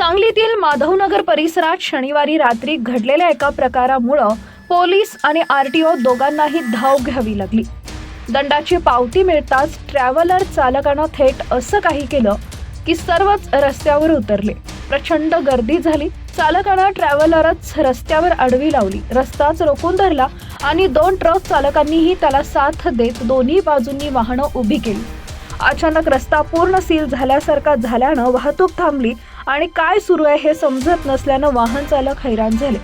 सांगलीतील माधवनगर परिसरात शनिवारी रात्री घडलेल्या एका प्रकारामुळं पोलीस आणि आरटीओ दोघांनाही धाव घ्यावी लागली. दंडाची पावती मिळताच ट्रॅव्हलर चालकानं थेट असं काही केलं की सर्वच रस्त्यावर उतरले. प्रचंड गर्दी झाली. चालकानं ट्रॅव्हलरच रस्त्यावर आडवी लावली. रस्ताच रोखून धरला आणि दोन ट्रक चालकांनीही त्याला साथ देत दोन्ही बाजूंनी वाहनं उभी केली. अचानक रस्ता पूर्ण सील झाल्यासारखा झाल्यानं वाहतूक थांबली आणि काय सुरू आहे हे समजत नसल्यानं वाहन चालक हैराण झाले.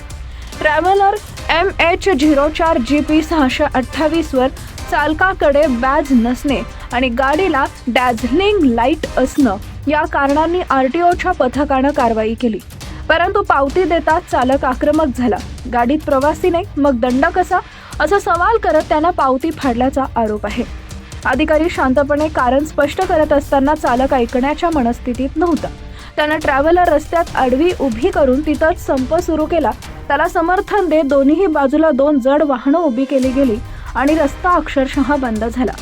ट्रॅव्हलर एम एच झिरो चार जी पी सहाशे अठ्ठावीसवर चालकाकडे बॅज नसणे आणि गाडीला डॅझलिंग लाइट असणं या कारणांनी आर टी ओच्या पथकानं कारवाई केली. परंतु पावती देताच चालक आक्रमक झाला. गाडीत प्रवासी नाही मग दंड कसा? असा सवाल करत त्यांना पावती फाडल्याचा आरोप आहे. अधिकारी शांतपणे कारण स्पष्ट करत असताना चालक ऐकण्याच्या मनस्थितीत नव्हता. त्यानं ट्रॅव्हलर रस्त्यात आडवी उभी करून तिथंच संप सुरू केला. त्याला समर्थन देत दोन्ही बाजूला दोन जड वाहनं उभी केली गेली आणि रस्ता अक्षरशः बंद झाला.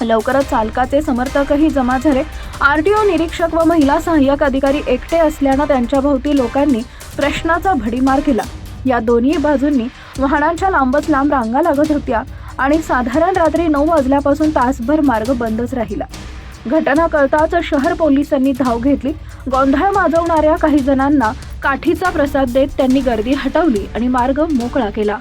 लवकरच चालकाचे समर्थकही जमा झाले. आरटीओ निरीक्षक व महिला सहाय्यक अधिकारी एकटे असल्यानं त्यांच्या भोवती लोकांनी प्रश्नाचा भडीमार केला. या दोन्ही बाजूंनी वाहनांच्या लांबच लांब रांगा लागत होत्या आणि साधारण रात्री नऊ वाजल्यापासून तासभर मार्ग बंदच राहिला. घटना कळताच शहर पोलिसांनी धाव घेतली गोंधळ माजवणाऱ्या काही जणांना काठीचा प्रसाद देत त्यांनी गर्दी हटवली आणि मार्ग मोकळा केला.